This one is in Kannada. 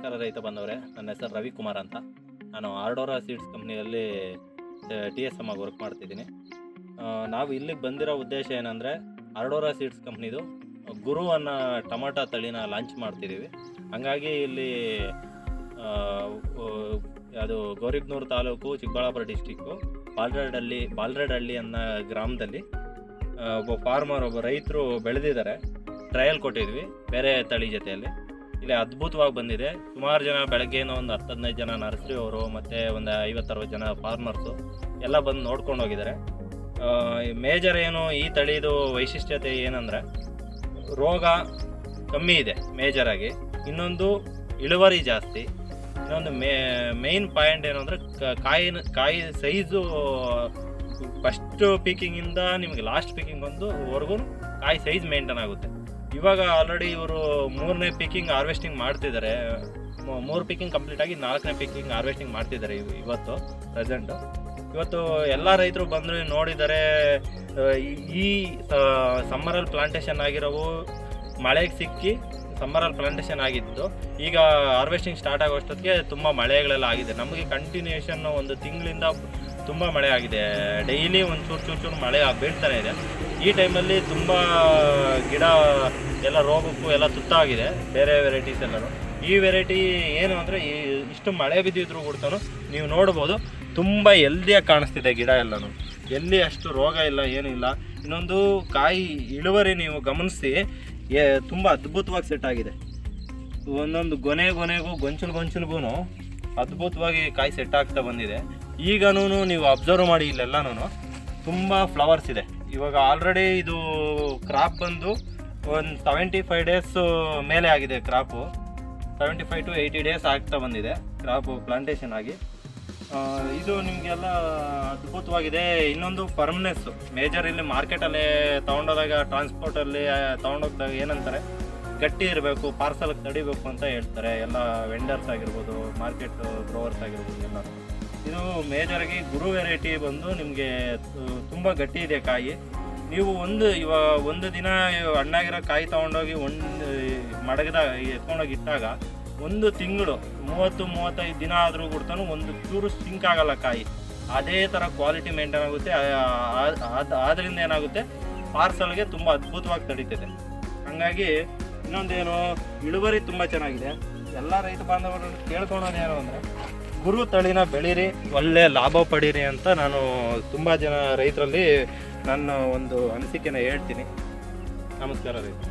ನಮಸ್ಕಾರ ರೈತ ಬಂದವರೇ, ನನ್ನ ಹೆಸರು ರವಿಕುಮಾರ್ ಅಂತ. ನಾನು ಆರ್ಡೋರಾ ಸೀಡ್ಸ್ ಕಂಪ್ನಿಯಲ್ಲಿ ಟಿ ಎಸ್ ಎಂ ಆಗಿ ವರ್ಕ್ ಮಾಡ್ತಿದ್ದೀನಿ. ನಾವು ಇಲ್ಲಿಗೆ ಬಂದಿರೋ ಉದ್ದೇಶ ಏನಂದರೆ, ಆರ್ಡೋರಾ ಸೀಡ್ಸ್ ಕಂಪ್ನಿದು ಗುರು ಅನ್ನೋ ಟೊಮಾಟೊ ತಳಿನ ಲಾಂಚ್ ಮಾಡ್ತಿದ್ದೀವಿ ಹಾಗಾಗಿ ಇಲ್ಲಿ ಅದು ಗೌರಿಬ್ನೂರು ತಾಲೂಕು, ಚಿಕ್ಕಬಳ್ಳಾಪುರ ಡಿಸ್ಟಿಕ್ಕು ಬಾಲ್ರಡಳ್ಳಿ ಬಾಲ್ರಡಳ್ಳಿ ಅನ್ನೋ ಗ್ರಾಮದಲ್ಲಿ ಒಬ್ಬ ಫಾರ್ಮರ್ ಒಬ್ಬ ರೈತರು ಬೆಳೆದಿದ್ದಾರೆ. ಟ್ರಯಲ್ ಕೊಟ್ಟಿದ್ವಿ, ಬೇರೆ ತಳಿ ಜೊತೆಯಲ್ಲಿ. ಇಲ್ಲಿ ಅದ್ಭುತವಾಗಿ ಬಂದಿದೆ. ಸುಮಾರು ಜನ ಬೆಳಗ್ಗೆನೋ ಒಂದು ಹತ್ತು, ಹದಿನೈದು ಜನ ನರ್ಸರಿ ಅವರು ಮತ್ತು ಒಂದು ಐವತ್ತರವತ್ತು ಜನ ಫಾರ್ಮರ್ಸು ಎಲ್ಲ ಬಂದು ನೋಡ್ಕೊಂಡು ಹೋಗಿದ್ದಾರೆ. ಮೇಜರ್ ಏನು ಈ ತಳಿದು ವೈಶಿಷ್ಟ್ಯತೆ ಏನಂದರೆ ರೋಗ ಕಮ್ಮಿ ಇದೆ ಮೇಜರಾಗಿ ಇನ್ನೊಂದು ಇಳುವರಿ ಜಾಸ್ತಿ. ಇನ್ನೊಂದು ಮೇ ಮೇನ್ ಪಾಯಿಂಟ್ ಏನು ಅಂದರೆ ಕಾಯಿನ, ಕಾಯಿ ಸೈಜು ಫಸ್ಟ್ ಪೀಕಿಂಗಿಂದ ನಿಮಗೆ ಲಾಸ್ಟ್ ಪೀಕಿಂಗ್ ಒಂದು ಕಾಯಿ ಸೈಜ್ ಮೇಂಟೈನ್ ಆಗುತ್ತೆ. ಇವಾಗ ಆಲ್ರೆಡಿ ಇವರು ಮೂರನೇ ಪಿಕ್ಕಿಂಗ್ ಹಾರ್ವೆಸ್ಟಿಂಗ್ ಮಾಡ್ತಿದ್ದಾರೆ ಮೂರು ಪಿಕ್ಕಿಂಗ್ ಕಂಪ್ಲೀಟ್ ಆಗಿ ನಾಲ್ಕನೇ ಪಿಕ್ಕಿಂಗ್ ಹಾರ್ವೆಸ್ಟಿಂಗ್ ಮಾಡ್ತಿದ್ದಾರೆ ಇವ್- ಇವತ್ತು ಪ್ರೆಸೆಂಟು ಇವತ್ತು ಎಲ್ಲ ರೈತರು ಬಂದು ನೋಡಿದರೆ ಈ- ಸಮ್ಮರಲ್ಲಿ ಪ್ಲಾಂಟೇಷನ್ ಆಗಿರೋವು ಮಳೆಗೆ ಸಿಕ್ಕಿ ಸಮ್ಮರಲ್ಲಿ ಪ್ಲಾಂಟೇಷನ್ ಆಗಿದ್ದು. ಈಗ ಹಾರ್ವೆಸ್ಟಿಂಗ್ ಸ್ಟಾರ್ಟ್ ಆಗೋಷ್ಟೊತ್ತಿಗೆ ತುಂಬ ಮಳೆಗಳೆಲ್ಲ ಆಗಿದೆ. ನಮಗೆ ಕಂಟಿನ್ಯೂಷನ್ ಒಂದು ತಿಂಗಳಿಂದ ತುಂಬ ಮಳೆ ಆಗಿದೆ. ಡೈಲಿ ಒಂದು ಚೂರು ಚೂರು ಚೂರು ಮಳೆ ಬೀಳ್ತಾನೆ ಇದೆ. ಈ ಟೈಮಲ್ಲಿ ತುಂಬ ಗಿಡ, ಎಲ್ಲ ರೋಗಕ್ಕೂ ಎಲ್ಲ ತುತ್ತಾಗಿದೆ, ಬೇರೆ ವೆರೈಟೀಸ್ ಎಲ್ಲರೂ ಈ ವೆರೈಟಿ ಏನು ಅಂದರೆ ಈ ಇಷ್ಟು ಮಳೆ ಬಿದ್ದಿದ್ರು ಕೂಡ ನೀವು ನೋಡ್ಬೋದು, ತುಂಬ ಎಲ್ದಿಯಾಗಿ ಕಾಣಿಸ್ತಿದೆ ಗಿಡ ಎಲ್ಲನೂ. ಎಲ್ಲಿ ಅಷ್ಟು ರೋಗ ಇಲ್ಲ, ಏನೂ ಇಲ್ಲ. ಇನ್ನೊಂದು ಕಾಯಿ ಇಳುವರಿ ನೀವು ಗಮನಿಸಿ ತುಂಬ ಅದ್ಭುತವಾಗಿ ಸೆಟ್ ಆಗಿದೆ. ಒಂದೊಂದು ಗೊನೆ ಗೊನೆಗೂ ಗೊಂಚಲು ಗೊಂಚಲ್ಗೂ ಅದ್ಭುತವಾಗಿ ಕಾಯಿ ಸೆಟ್ ಆಗ್ತಾ ಬಂದಿದೆ. ಈಗನೂ ನೀವು ಅಬ್ಸರ್ವ್ ಮಾಡಿ ಇಲ್ಲೆಲ್ಲನೂ ತುಂಬ ಫ್ಲವರ್ಸ್ ಇದೆ. ಇವಾಗ ಆಲ್ರೆಡಿ ಇದು ಕ್ರಾಪ್ ಬಂದು ಒಂದು ಸೆವೆಂಟಿ ಫೈವ್ ಡೇಸ್ ಮೇಲೆ ಆಗಿದೆ crop seventy five to eighty days ಆಗ್ತಾ ಬಂದಿದೆ ಕ್ರಾಪು ಪ್ಲಾಂಟೇಶನ್ ಆಗಿ. ಇದು ನಿಮಗೆಲ್ಲ ಅದ್ಭುತವಾಗಿದೆ. ಇನ್ನೊಂದು ಫರ್ಮ್ನೆಸ್ಸು ಮೇಜರ್ ಇಲ್ಲಿ ಮಾರ್ಕೆಟಲ್ಲಿ ತೊಗೊಂಡೋದಾಗ ಟ್ರಾನ್ಸ್ಪೋರ್ಟಲ್ಲಿ ತೊಗೊಂಡೋಗ್ದಾಗ ಏನಂತಾರೆ? ಗಟ್ಟಿ ಇರಬೇಕು ಪಾರ್ಸಲ್ ತಡಿಬೇಕು ಅಂತ ಹೇಳ್ತಾರೆ. ಎಲ್ಲ ವೆಂಡರ್ಸ್ ಆಗಿರ್ಬೋದು ಮಾರ್ಕೆಟ್ ಗ್ರೋವರ್ಸ್ ಆಗಿರ್ಬೋದು ಎಲ್ಲ ಇದು ಆಗಿ ಗುರು ವೆರೈಟಿ ಬಂದು ನಿಮಗೆ ತುಂಬ ಗಟ್ಟಿ ಇದೆ ಕಾಯಿ. ನೀವು ಒಂದು ಇವ, ಒಂದು ದಿನ ಹಣ್ಣಾಗಿರೋ ಕಾಯಿ ತೊಗೊಂಡೋಗಿ ಒಂದು ಮಡಗದಾಗ ಎತ್ಕೊಂಡೋಗಿ ಇಟ್ಟಾಗ ಒಂದು ತಿಂಗಳು, ಮೂವತ್ತು, ಮೂವತ್ತೈದು ದಿನ ಆದರೂ ಕೂಡ ಒಂದು ಚೂರು ಸಿಂಕ್ ಆಗಲ್ಲ ಕಾಯಿ. ಅದೇ ಥರ ಕ್ವಾಲಿಟಿ ಮೇಂಟೈನ್ ಆಗುತ್ತೆ. ಆದ್ದರಿಂದ ಏನಾಗುತ್ತೆ? ಪಾರ್ಸಲ್ಗೆ ತುಂಬ ಅದ್ಭುತವಾಗಿ ತಡೀತದೆ. ಹಾಗಾಗಿ ಇನ್ನೊಂದೇನು, ಇಳುವರಿ ತುಂಬ ಚೆನ್ನಾಗಿದೆ. ಎಲ್ಲ ರೈತ ಬಾಂಧವರು ಕೇಳ್ಕೊಳೋದೇನು ಅಂದರೆ ಗುರು ತಳಿನ ಬೆಳೀರಿ, ಒಳ್ಳೆ ಲಾಭ ಪಡೀರಿ ಅಂತ ನಾನು ತುಂಬ ಜನ ರೈತರಲ್ಲಿ ನನ್ನ ಒಂದು ಅನಿಸಿಕೆನ ಹೇಳ್ತೀನಿ. ನಮಸ್ಕಾರ ರೈತ